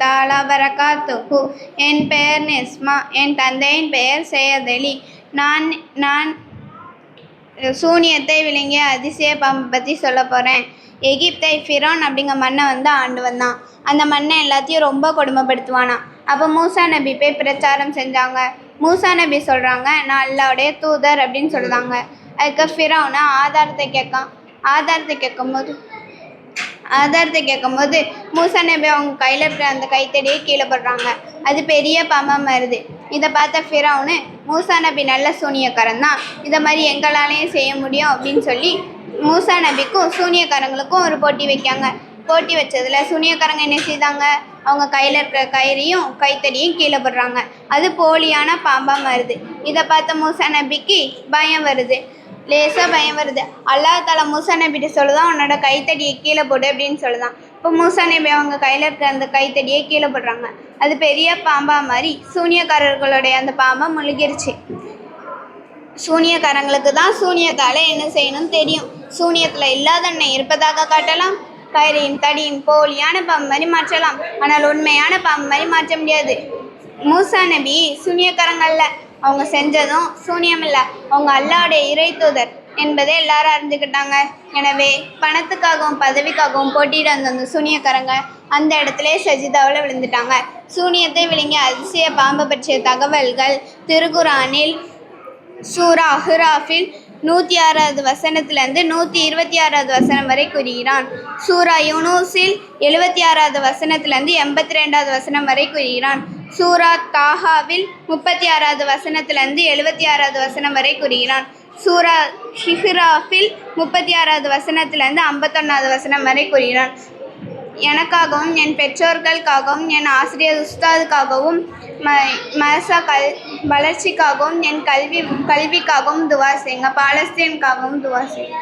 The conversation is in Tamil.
தாலா வரகாத்துஹு என் பெயர் நெஸ்மா. என் தந்தையின் பெயர் சையத் நான் நான் சூனியத்தை விளங்கிய அதிசய பாம்பை பற்றி சொல்ல போகிறேன் எகிப்தை ஃபிரோன் அப்படிங்கிற மண்ணை வந்து ஆண்டு வந்தான் அந்த மண்ணை எல்லாத்தையும் ரொம்ப கொடுமைப்படுத்துவானான் அப்போ மூசா நபி போய் பிரச்சாரம் செஞ்சாங்க. மூசா நபி சொல்கிறாங்க நான் அல்லாவுடைய தூதர் அப்படின்னு சொல்கிறாங்க அதுக்கு ஃபிரோனை ஆதாரத்தை கேட்கான். ஆதாரத்தை கேட்கும்போது ஆதாரத்தை கேட்கும்போது மூசா நபி அவங்க கையில் இருக்கிற அந்த கைத்தடியை கீழே போடுறாங்க. அது பெரிய பாம்பா வருது இதை பார்த்த ஃபிரௌனு மூசா நபி நல்ல சூனியக்காரன் தான். இதை மாதிரி எங்களாலேயும் செய்ய முடியும் அப்படின்னு சொல்லி மூசா நபிக்கும் சூனியக்காரங்களுக்கும் ஒரு போட்டி வைக்காங்க. போட்டி வச்சதில் சூனியக்காரங்க என்ன செய்தாங்க? அவங்க கையில் இருக்கிற கயிறையும் கைத்தடியும் கீழே போடுறாங்க. அது போலியான பாம்பாக வருது இதை பார்த்த மூசா நபிக்கு பயம் வருது. லேசாக பயம் வருது. அல்லாஹ் தாலா மூசா நபிட்டு சொல்லுதான் உன்னோட கைத்தடியை கீழே போடு அப்படின்னு சொல்லுதான். இப்போ மூசா நபி அவங்க கையில் இருக்கிற அந்த கைத்தடியை கீழே போடுறாங்க. அது பெரிய பாம்பா மாதிரி சூனியக்காரர்களுடைய அந்த பாம்பை முழுகிருச்சு. சூனியக்காரங்களுக்கு தான் சூனியத்தால் என்ன செய்யணும்னு தெரியும். சூனியத்தில் இல்லாதன்னை இருப்பதாக காட்டலாம். கயிறின் தடியின் போலியான பாம்பு மாதிரி மாற்றலாம். ஆனால் உண்மையான பாம்பு மாதிரி மாற்ற முடியாது. மூசா நபி சூனியக்காரங்களில். அவங்க செஞ்சதும் சூனியமில்லை அவங்க அல்லாவுடைய இறை தூதர் என்பதை எல்லாரும் அறிஞ்சுக்கிட்டாங்க. எனவே பணத்துக்காகவும் பதவிக்காகவும் போட்டியிட வந்த அந்த சூனியக்காரங்க அந்த இடத்துல சஜிதாவில் விழுந்துட்டாங்க. சூனியத்தை விளங்கிய அதிசய பாம்பை பற்றிய தகவல்கள் திருக்குறானில் சூரா அஹ்ராஃபில் நூற்றி ஆறாவது வசனத்திலேருந்து நூற்றி இருபத்தி ஆறாவது வசனம் வரை கூறுகிறான். சூரா யூனூஸில் எழுபத்தி ஆறாவது வசனத்திலேருந்து எண்பத்தி ரெண்டாவது வசனம் வரை கூறுகிறான். சூரா தாஹாவில் முப்பத்தி ஆறாவது வசனத்திலேருந்து எழுபத்தி ஆறாவது வசனம் வரை கூறுகிறான். சூரா ஷிஹ்ராஃபில் முப்பத்தி ஆறாவது வசனத்திலேருந்து ஐம்பத்தொன்னாவது வசனம் வரை கூறுகிறான். எனக்காகவும் என் பெற்றோர்களுக்காகவும் என் ஆசிரியர் உஸ்தாதுக்காகவும் ம மதசா கல் வளர்ச்சிக்காகவும் என் கல்வி கல்விக்காகவும் துவா செய்யுங்க. பாலஸ்தீனுக்காகவும் துவா செய்யுங்க.